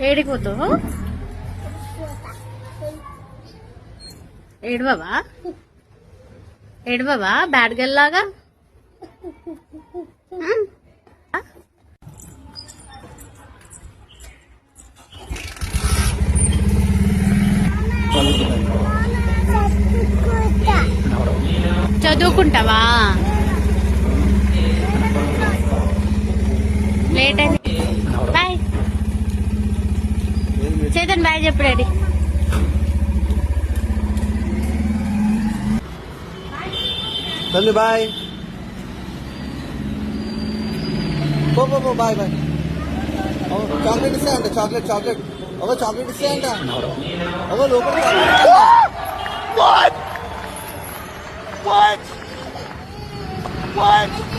ఏడిపోతావు ఏడవవా? ఏడవవా? Bad girl లాగా? చదువుకుంటావా? Late అయింది బాయ్ చేతన్ బాయ్ చెప్పు డాడీ తల్లి బాయ్ పో పో బాయ్ బాయ్ చాక్లెట్ ఇస్తే అంట చాక్లెట్ చాక్లెట్ ఒక చాక్లెట్ ఇస్తే అంట ఒక లోపల What? What? What?